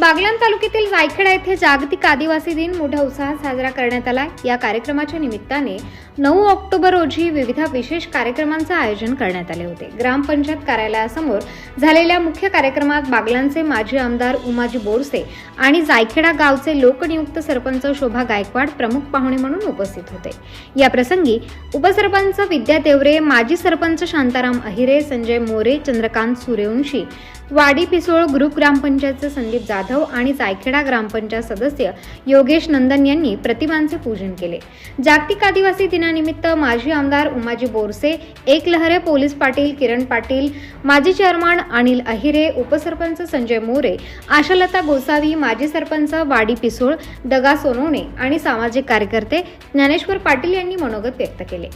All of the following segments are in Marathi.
बागलाण तालुक्यातील जायखेडा येथे जागतिक आदिवासी दिन मोठ्या उत्साहात साजरा करण्यात आला. या कार्यक्रमाच्या निमित्ताने नऊ ऑक्टोबर रोजी विविध विशेष कार्यक्रमांचे आयोजन करण्यात आले होते. ग्रामपंचायत कार्यालयासमोर झालेल्या मुख्य कार्यक्रमात बागलांचे माजी आमदार उमाजी बोरसे आणि जायखेडा गावचे लोकनियुक्त सरपंच शोभा गायकवाड प्रमुख पाहुणे म्हणून उपस्थित होते. या प्रसंगी उपसरपंच विद्या देवरे माजी सरपंच शांताराम अहिरे संजय मोरे चंद्रकांत सूर्यवंशी वाडी पिसोळ ग्रुप ग्रामपंचायतचे संदीप जाधव आणि जायखेडा ग्रामपंचायत सदस्य योगेश नंदन यांनी प्रतिमांचे पूजन केले. जागतिक आदिवासी दिनानिमित्त माजी आमदार उमाजी बोरसे एकलहरे पोलीस पाटील किरण पाटील माजी चेअरमन अनिल अहिरे उपसरपंच संजय मोरे आशालता गोसावी माजी सरपंच वाडी पिसोळ दगा सोनवणे आणि सामाजिक कार्यकर्ते ज्ञानेश्वर पाटील यांनी मनोगत व्यक्त केले.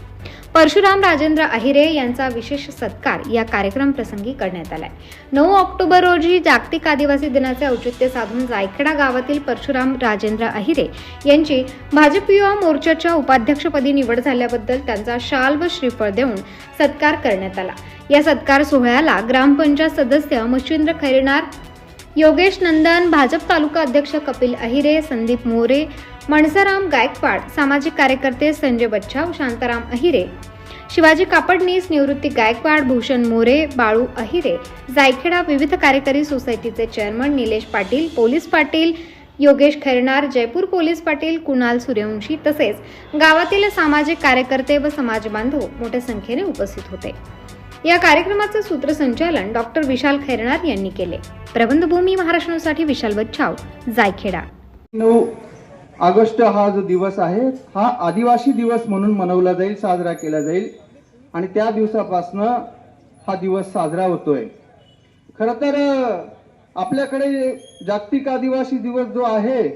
परशुराम राजेंद्र अहिरे यांचा विशेष सत्कार या कार्यक्रम प्रसंगी करण्यात आलाय. नऊ ऑक्टोबर रोजी जागतिक आदिवासी दिनाचे औचित्य साधून जायखेडा गावातील परशुराम राजेंद्र अहिरे यांची भाजप युवा मोर्चाच्या उपाध्यक्षपदी निवड झाल्याबद्दल त्यांचा शाल व श्रीफळ देऊन सत्कार करण्यात आला. या सत्कार सोहळ्याला ग्रामपंचायत सदस्य मच्छिंद्र खैरनार योगेश नंदन भाजप तालुका अध्यक्ष कपिल अहिरे संदीप मोरे मणसाराम गायकवाड सामाजिक कार्यकर्ते संजय बच्छाव शांताराम अहिरे शिवाजी कापडनीस निवृत्ती गायकवाड भूषण मोरे बाळू अहिरे जायखेडा विविध कार्यकारी सोसायटीचे chairman Nilesh Patil police Patil Yogesh Khairnar Jaipur police Patil Kunal Suryavanshi तसेच गावातील सामाजिक कार्यकर्ते व समाज बांधव मोठ्या संख्येने उपस्थित होते. या कार्यक्रमाचे सूत्रसंचालन डॉक्टर विशाल खैरणार यांनी केले. प्रबंधभूमी महाराष्ट्रासाठी विशाल बच्छाव जायखेडा. नऊ ऑगस्ट हा जो दिवस आहे हा आदिवासी दिवस म्हणून मनवला जाईल साजरा केला जाईल. आणि त्या दिवसापासनं हा दिवस साजरा होतोय. खर तर आपल्याकडे जागतिक आदिवासी दिवस जो आहे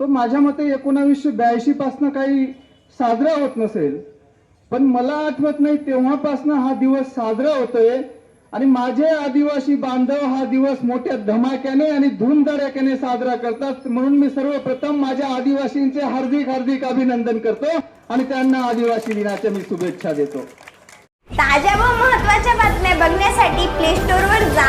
तो माझ्या मते एकोणावीसशे ब्याऐंशी पासनं काही साजरा होत नसेल. पण मला आठवत नाही तेव्हापासनं हा दिवस साजरा होतोय. आणि माझे आदिवासी बांधव हा दिवस मोठ्या धमाक्याने आणि धूमधडाक्याने साजरा करतात. म्हणून मी सर्वप्रथम माझ्या आदिवासींचे हार्दिक हार्दिक अभिनंदन करतो आणि त्यांना आदिवासी दिनाच्या मी शुभेच्छा देतो. ताज्या व महत्त्वाच्या बातम्या बघण्यासाठी प्ले स्टोअरवर जा.